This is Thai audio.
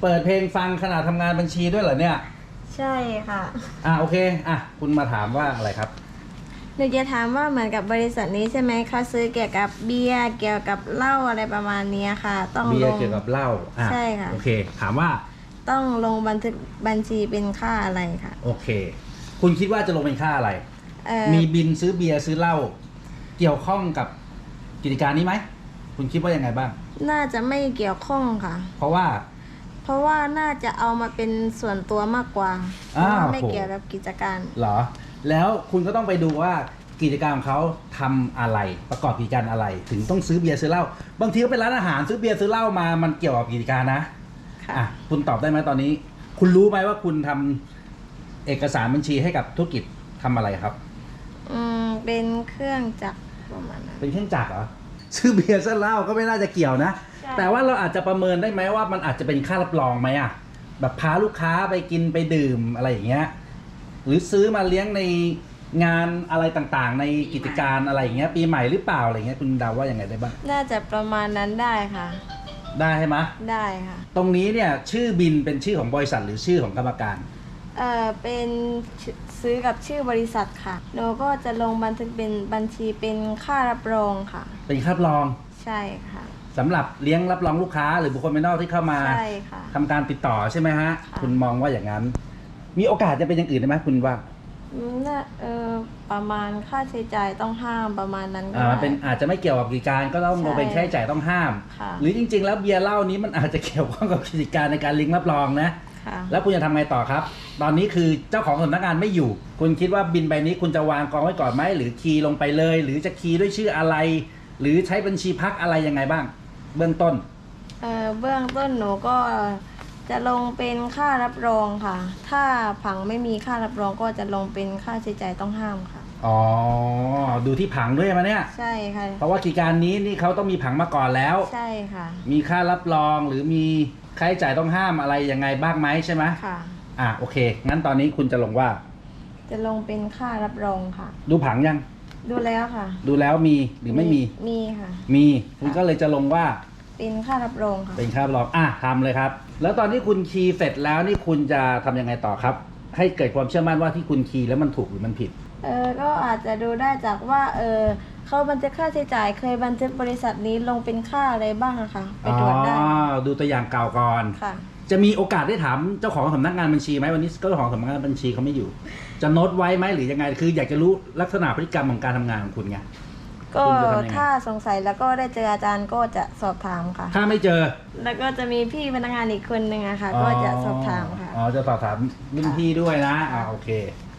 เปิดเพลงฟังขณะทำงานบัญชีด้วยเหรอเนี่ย ใช่ค่ะ อะโอเค อะ คุณมาถามว่าอะไรครับ หนูจะถามว่าเหมือนกับบริษัทนี้ใช่ไหมเขาซื้อเกี่ยวกับเบียร์เกี่ยวกับเหล้าอะไรประมาณเนี้ยค่ะ ต้องเบีลยร์ง เกี่ยวกับเหล้าอะใช่ค่ะ โอเค ถามว่าต้องลงบันทึกบัญชีเป็นค่าอะไรค่ะ โอเค คุณคิดว่าจะลงเป็นค่าอะไร เอ่อมีบินซื้อเบียร์ซื้อเหล้าเกี่ยวข้องกับกิจการนี้ไหม คุณคิดว่ายังไงบ้าง น่าจะไม่เกี่ยวข้องค่ะ เพราะว่า เพราะว่าน่าจะเอามาเป็นส่วนตัวมากกว่าเพอ้าวราะว่าไม่โหเกี่ยวกับกิจการ เหรอ แล้วคุณก็ต้องไปดูว่ากิจการของเขาทำอะไรประกอบกิจการอะไร ถึงต้องซื้อเบียร์ซื้อเหล้าบางทีก็เป็นร้านอาหารซื้อเบียร์ซื้อเหล้ามามันเกี่ยวกับกิจการนะค่ะ อะคุณตอบได้ไหมตอนนี้ คุณรู้ไหมว่าคุณทำเอกสารบัญชีให้กับธุรกิจทำอะไรครับ อืมเป็นเครื่องจักรประมาณนั้นเป็นเครื่องจักรเหรอ ซื้อเบียร์ซื้อเหล้าก็ไม่น่าจะเกี่ยวนะ ใช่ แต่ว่าเราอาจจะประเมินได้ไหมว่ามันอาจจะเป็นค่ารับรองไหมอะแบบพาลูกค้าไปกินไปดื่มอะไรอย่างเงี้ย หรือซื้อมาเลี้ยงในงานอะไรต่างๆ ในกิจการอะไรอย่างเงี้ยปีใหม่หรือเปล่าอะไรเงี้ยคุณเดาว่ายังไงได้บ้างน่าจะประมาณนั้นได้ค่ะ ได้ใช่ไหมะได้ค่ะ ตรงนี้เนี่ยชื่อบินเป็นชื่อของบริษัทหรือชื่อของกรรมการ เอ่อเป็นชื่อซื้อกับชื่อบริษัทค่ะหนูก็จะลงบันทึกเป็นบัญชีเป็นค่ารับรองค่ะ เป็นค่ารับรองใช่ค่ะสำหรับเลี้ยงรับรองลูกค้า หรือบุคคลภายนอกที่เข้ามาใช่ค่ะ ทำการติดต่อใช่ไหมฮะ ค่ะ คุณมองว่าอย่างนั้น มีโอกาสจะเป็นอย่างอื่นได้ไหมคุณว่าอืมน่าเออประมาณค่าใช้จ่ายต้องห้ามประมาณนั้นก็อ่าได้มันเป็นอาจจะไม่เกี่ยวกับกิจการก็ต้องใช่เป็นค่าใช้จ่ายต้องห้าม ค่ะ หรือจริง ๆ แล้วเบียร์เหล้านี้มันอาจจะเกี่ยวข้องกับกิจการในการเลิงก์รับรองนะ ค่ะ แล้วคุณจะทำไงต่อครับ ตอนนี้คือเจ้าของสำนักงานไม่อยู่ คุณคิดว่าบินใบนี้คุณจะวางกองไว้ก่อนไหมหรือคีย์ลงไปเลย หรือจะคีย์ด้วยชื่ออะไร หรือใช้บัญชีพักอะไรยังไงบ้าง เบื้องต้น เอ่อเบื้องต้นหนูก็จะลงเป็นค่ารับรองค่ะ ถ้าผังไม่มีค่ารับรองก็จะลงเป็นค่าใช้จ่ายต้องห้ามค่ะ อ๋อ ดูที่ผังด้วยมาเนี่ย ใช่ค่ะ เพราะว่ากิจการนี้นี่เขาต้องมีผังมาก่อนแล้ว ใช่ค่ะ มีค่ารับรองหรือมีค่าใช้จ่ายต้องห้ามอะไรยังไงบ้างไหมใช่ไหมค่ะ อะโอเค งั้นตอนนี้คุณจะลงว่า จะลงเป็นค่ารับรองค่ะ ดูผังยัง ดูแล้วค่ะ ดูแล้วมีหรือไม่มี มีค่ะ มีคุณก็เลยจะลงว่าเป็นค่ารับรองค่ะ เป็นค่ารับรอง อะทำเลยครับ แล้วตอนที่คุณคีย์เสร็จแล้วนี่คุณจะทำยังไงต่อครับ ให้เกิดความเชื่อมั่นว่าที่คุณคีย์แล้วมันถูกหรือมันผิด เออก็อาจจะดูได้จากว่า เออเขาบันทึกค่าใช้จ่าย เคยบันทึกบริษัทนี้ลงเป็นค่าอะไรบ้างอะค่ะ ไปตรวจได้อ๋อดูตัวอย่างเก่าก่อน ค่ะ จะมีโอกาสได้ถามเจ้าของสำนักงานบัญชีไหมวันนี้เจ้าของสำนักงานบัญชีเขาไม่อยู่ จะโน้ตไว้ไหมหรือยังไง คืออยากจะรู้ลักษณะพฤติกรรมของการทำงานของคุณไง ก็คุณจะทำยังไง ถ้าสงสัยแล้วก็ได้เจออาจารย์ก็จะสอบถามค่ะ ถ้าไม่เจอแล้วก็จะมีพี่พนักงานอีกคนหนึ่งอะค่ะ ก็จะสอบถามค่ะ อ๋อจะสอบถามรุ่นพี่ด้วยนะอ่าโอเค